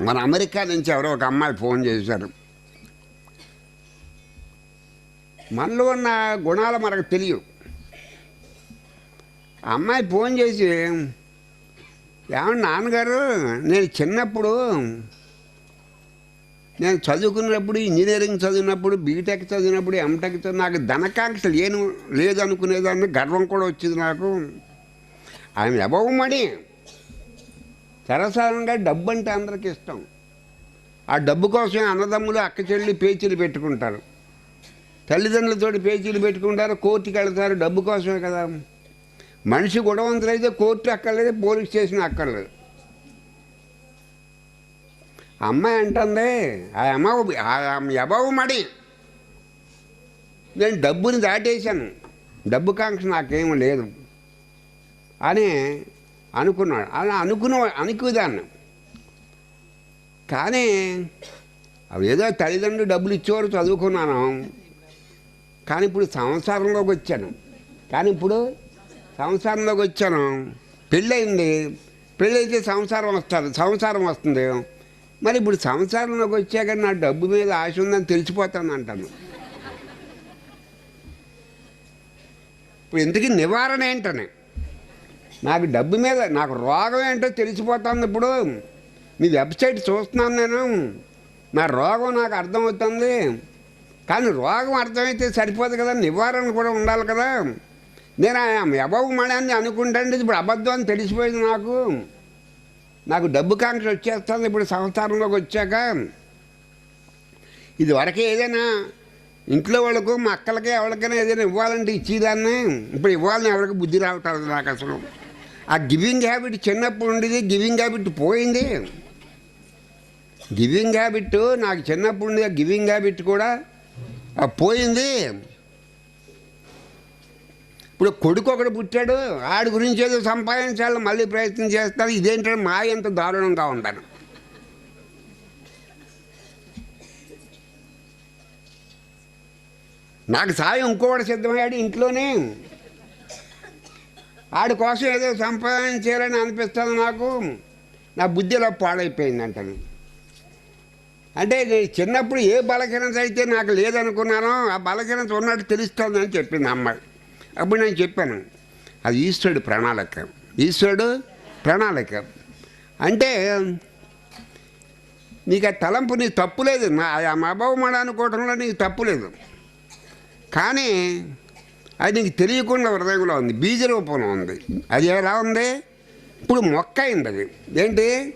మన అమెరికా నుంచి ఎవరో ఒక అమ్మాయి ఫోన్ చేశారు. మనలో ఉన్న గుణాలు మనకు తెలియవు. అమ్మాయి ఫోన్ చేసి ఏమన్నా నాన్నగారు నేను చిన్నప్పుడు నేను చదువుకున్నప్పుడు ఇంజనీరింగ్ చదివినప్పుడు బీటెక్ చదివినప్పుడు ఎంటెక్ చదివి నాకు ధనకాంక్ష లేను లేదనుకునేదాన్ని గర్వం కూడా వచ్చింది నాకు. ఆయన అబౌవ్ మనీ సరసాలంగా డబ్బు అంటే అందరికి ఇష్టం. ఆ డబ్బు కోసం అన్నదమ్ములు అక్క చెల్లి పేచీలు పెట్టుకుంటారు. తల్లిదండ్రులతో పేచీలు పెట్టుకుంటారు కోర్టుకి వెళ్తారు డబ్బు కోసమే కదా. మనిషి గొడవంతులైతే కోర్టు అక్కర్లేదు పోలీస్ స్టేషన్ అక్కర్లేదు. ఆ అమ్మాయి అంటుంది ఆ అమ్మ అబావు మడి. నేను డబ్బుని దాటేశాను. డబ్బు కాంక్ష నాకేం లేదు. అని అనుకున్నాడు. అలా అనుకున్న అనుకుదాన్ని కానీ అవి ఏదో తల్లిదండ్రులు డబ్బులు ఇచ్చేవారు చదువుకున్నాను. కానీ ఇప్పుడు సంసారంలోకి వచ్చాను. కానీ ఇప్పుడు సంసారంలోకి వచ్చాను. పెళ్ళయింది. పెళ్ళైతే సంసారం వస్తారు సంసారం వస్తుంది. మరి ఇప్పుడు సంసారంలోకి వచ్చాక నా డబ్బు మీద ఆశ ఉందని తెలిసిపోతాను అంటాను. ఇప్పుడు ఇంతకీ నివారణ ఏంటని? నాకు డబ్బు మీద నాకు రోగం ఏంటో తెలిసిపోతుంది ఇప్పుడు. మీ వెబ్సైట్ చూస్తున్నాను నేను. నా రోగం నాకు అర్థమవుతుంది. కానీ రోగం అర్థమైతే సరిపోదు కదా నివారణ కూడా ఉండాలి కదా. నేను అబౌవ్ మణాన్ని అనుకుంటాను ఇప్పుడు అబద్ధం అని తెలిసిపోయింది నాకు. నాకు డబ్బు కాంక్ష వచ్చేస్తుంది ఇప్పుడు సంసారంలోకి వచ్చాక. ఇది వరకే ఏదైనా ఇంట్లో వాళ్ళకు మా అక్కలకి ఎవరికైనా ఏదైనా ఇవ్వాలంటే ఇచ్చేదాన్ని. ఇప్పుడు ఇవ్వాలని ఎవరికి బుద్ధి రావట్లేదు నాకు అసలు. ఆ గివింగ్ హ్యాబిట్ చిన్నప్పుడు ఉండేది గివింగ్ హ్యాబిట్ పోయింది. గివింగ్ హ్యాబిట్ నాకు చిన్నప్పుడు ఉండేది ఆ గివింగ్ హ్యాబిట్ కూడా ఆ పోయింది. ఇప్పుడు కొడుకు ఒకడు పుట్టాడు ఆడి గురించి ఏదో సంపాదించాలి మళ్ళీ ప్రయత్నం చేస్తాను ఇదేంటంటే మా ఎంత దారుణంగా ఉంటాను నాకు సాయం ఇంకోటి సిద్ధమయ్యాడు ఇంట్లోనే. ఆడి కోసం ఏదో సంపాదించాలని అనిపిస్తుంది నాకు. నా బుద్ధిలో పాడైపోయింది అంటే నేను చిన్నప్పుడు ఏ బలహీనత అయితే నాకు లేదనుకున్నానో ఆ బలహీనత ఉన్నట్టు తెలుస్తుందని చెప్పింది అమ్మాయి అప్పుడు నేను చెప్పాను అది ఈశ్వరుడు ప్రణాళిక. ఈశ్వరుడు ప్రణాళిక. అంటే నీకు ఆ తలంపు నీకు తప్పు లేదు. నా అభవమడ అనుకోవడంలో నీకు తప్పు లేదు. కానీ అది నీకు తెలియకుండా హృదయంలో ఉంది. బీజ రూపంలో ఉంది. అది ఎలా ఉంది? ఇప్పుడు మొక్క అయింది అది. ఏంటి?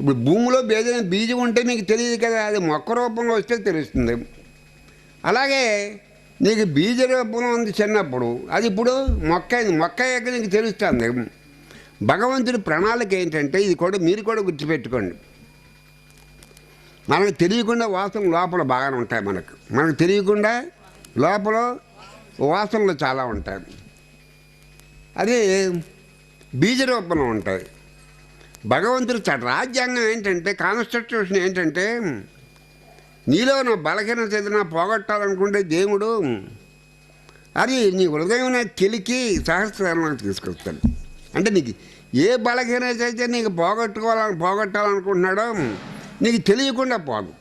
ఇప్పుడు భూమిలో ఏదైనా బీజం ఉంటే నీకు తెలియదు కదా అది మొక్క రూపంలో వస్తే తెలుస్తుంది. అలాగే నీకు బీజ రూపంలో ఉంది చిన్నప్పుడు. అది ఇప్పుడు మొక్క అయింది. మొక్క అయ్యాక నీకు తెలుస్తుంది. భగవంతుడి ప్రణాళిక ఏంటంటే ఇది కూడా మీరు కూడా గుర్తుపెట్టుకోండి. మనకు తెలియకుండా వాసన లోపల బాగానే ఉంటాయి మనకు. మనకు తెలియకుండా లోపల వాసనలు చాలా ఉంటాయి. అది బీజ ఉంటాయి భగవంతుడు చ రాజ్యాంగం ఏంటంటే కాన్స్టిట్యూషన్ ఏంటంటే నీలో నా బలహీనత ఏదైనా పోగొట్టాలనుకుంటే దేవుడు అది నీ హృదయం కెలికి సహస్రాలను తీసుకొస్తాడు. అంటే నీకు ఏ బలహీనత అయితే నీకు పోగొట్టుకోవాలని పోగొట్టాలనుకుంటున్నాడో నీకు తెలియకుండా పోదు.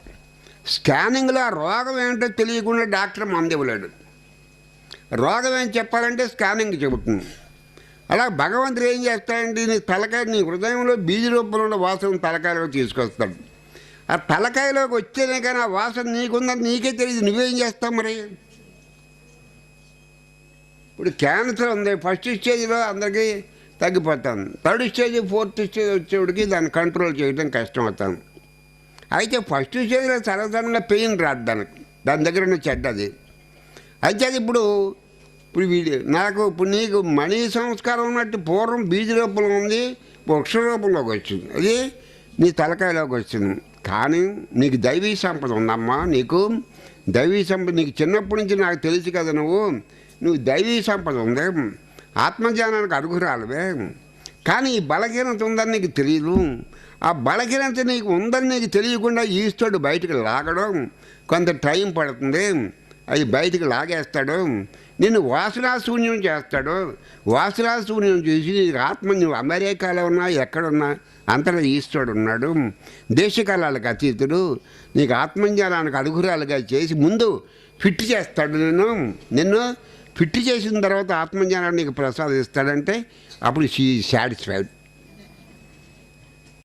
స్కానింగ్లో ఆ రోగం ఏంటో తెలియకుండా డాక్టర్ మందివ్వలేడు రోగం ఏం చెప్పాలంటే స్కానింగ్ చెబుతుంది. అలా భగవంతుడు ఏం చేస్తాడండి నీ తలకాయ నీ హృదయంలో బీజ రూపంలో ఉన్న వాసన తలకాయలో తీసుకొస్తాడు. ఆ తలకాయలోకి వచ్చేదే కానీ ఆ వాసన నీకుందని నీకే తెలియదు నువ్వేం చేస్తావు మరి? ఇప్పుడు క్యాన్సర్ ఉంది. ఫస్ట్ స్టేజ్లో అందరికీ తగ్గిపోతాను. థర్డ్ స్టేజ్ ఫోర్త్ స్టేజ్ వచ్చేవాడికి దాన్ని కంట్రోల్ చేయడం కష్టం అవుతాను అయితే ఫస్ట్ స్టేజ్లో సరసరంగా పెయిన్ రాదు దానికి. దాని దగ్గర ఉన్న చెడ్డది. అయితే అది ఇప్పుడు ఇప్పుడు వీడి నాకు ఇప్పుడు నీకు మణి సంస్కారం ఉన్నట్టు పూర్వం బీజ రూపంలో ఉంది వృక్ష రూపంలోకి వచ్చింది. అది నీ తలకాయలోకి వచ్చింది. కానీ నీకు దైవీ సంపద ఉందమ్మా నీకు దైవీ సంపద నీకు చిన్నప్పటి నుంచి నాకు తెలుసు కదా నువ్వు. నువ్వు దైవీ సంపద ఉంది. ఆత్మజ్ఞానానికి అడుగురాలవే కానీ ఈ బలహీనత ఉందని నీకు తెలియదు ఆ బలహీనత నీకు ఉందని నీకు తెలియకుండా ఈశ్వరుడు బయటకు లాగడం కొంత టైం పడుతుంది. అది బయటికి లాగేస్తాడు. నిన్ను వాసనాశూన్యం చేస్తాడు. వాసనాశూన్యం చేసి నీకు ఆత్మ నువ్వు అమెరికాలో ఉన్నా ఎక్కడున్నా అంతటా ఈశ్వరుడు ఉన్నాడు. దేశకాలాలకు అతీతుడు. నీకు ఆత్మజ్ఞానానికి అడుగురాలుగా చేసి ముందు ఫిట్ చేస్తాడు నిన్ను. నిన్ను ఫిట్ చేసిన తర్వాత ఆత్మజ్ఞానాన్ని నీకు ప్రసాదిస్తాడంటే అప్పుడు షీ సాటిస్ఫైడ్.